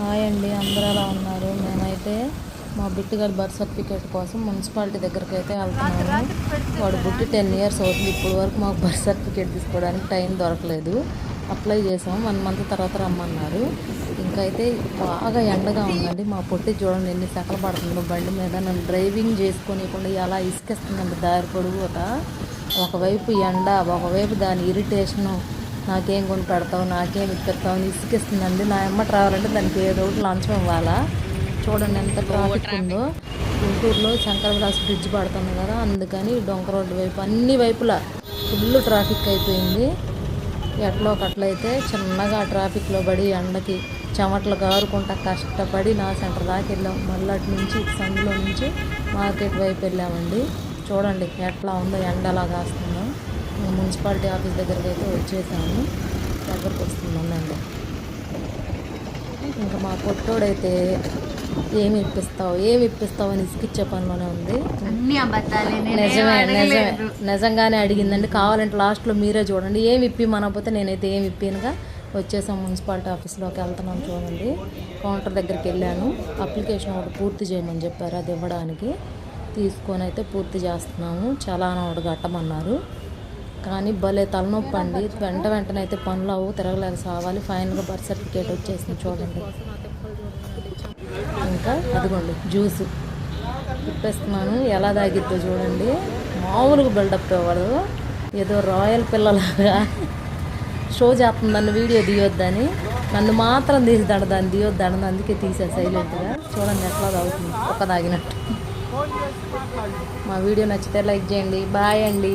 Hi అండి అందరూ ఎలా ఉన్నారు? మేమైతే మా బిట్టుగారి బర్త్ సర్టిఫికేట్ కోసం మున్సిపాలిటీ దగ్గరికి అయితే వెళ్తున్నాము. వాడు బుట్టి టెన్ ఇయర్స్ అవుతుంది. ఇప్పుడు వరకు మాకు బర్త్ సర్టిఫికేట్ తీసుకోవడానికి టైం దొరకలేదు. అప్లై చేసాము. వన్ మంత్ తర్వాత రమ్మన్నారు. ఇంకైతే బాగా ఎండగా ఉందండి. మా పొట్టి చూడండి ఎన్ని సెకలు పడుతుందో. బండి మీద నన్ను డ్రైవింగ్ చేసుకొని ఎలా ఇసుకేస్తుందండి. దారి పొడుగుట. ఒకవైపు ఎండ ఒకవైపు దాని ఇరిటేషను. నాకేం కొని పెడతావు నాకేం ఇప్పిస్తావు అని ఇసుకిస్తుందండి నా అమ్మ ట్రావెల్ అంటే దానికి ఏదో ఒకటి లంచం ఇవ్వాలా? చూడండి ఎంత ట్రాఫిక్ ఉందో. గుంటూరులో శంకర విలాస్ బ్రిడ్జ్ పడుతుంది కదా అందుకని డొంక రోడ్డు వైపు అన్ని వైపులా ఫుల్ ట్రాఫిక్ అయిపోయింది. ఎట్లా ఒకట్లయితే చిన్నగా ట్రాఫిక్లో పడి ఎండకి చెమటలు గారుకుంటా కష్టపడి నా సెంటర్ దాకా వెళ్ళాం. మళ్ళీ అటు నుంచి సందులో నుంచి మార్కెట్ వైపు వెళ్ళామండి. చూడండి ఎట్లా ఉందో ఎండ ఎలా కాస్తుందో. మున్సిపాలిటీ ఆఫీస్ దగ్గరికి అయితే వచ్చేసాము. దగ్గరకు వస్తుందండి ఇంకా మా పొట్టోడైతే ఏమి ఇప్పిస్తావు ఏమి ఇప్పిస్తావు అని ఇసుకిచ్చే పనిలోనే ఉంది. నిజమే నిజమే. నిజంగానే అడిగిందండి. కావాలంటే లాస్ట్లో మీరే చూడండి. ఏమి ఇప్పి మనకపోతే నేనైతే ఏమి ఇప్పినగా వచ్చేసాం మున్సిపాలిటీ ఆఫీస్లోకి వెళ్తున్నాం చూడండి. కౌంటర్ దగ్గరికి వెళ్ళాను. అప్లికేషన్ ఒకటి పూర్తి చేయమని చెప్పారు. అది ఇవ్వడానికి తీసుకొని అయితే పూర్తి చేస్తున్నాము. చలానా ఒకటి కట్టమన్నారు. కానీ భలే తలనొప్పి అండి. వెంట వెంటనే అయితే పనులు అవ్వు తిరగలేక సావాలి. ఫైనల్గా బర్త్ సర్టిఫికేట్ వచ్చేసింది చూడండి. ఇంకా అదిగోండి జ్యూస్. తిప్పేస్తున్నాను ఎలా తాగిద్దో చూడండి. మామూలుగా బిల్డప్ ఇవ్వడు ఏదో రాయల్ పిల్లలాగా షో చేస్తుంది నన్ను వీడియో తీయొద్దని నన్ను మాత్రం తీసి దాన్ని తీయొద్దని అందుకే తీసే సైలెంట్గా. చూడండి ఎట్లా తాగుతుంది ఒక్క తాగినట్టు. మా వీడియో నచ్చితే లైక్ చేయండి. బాయ్ అండి.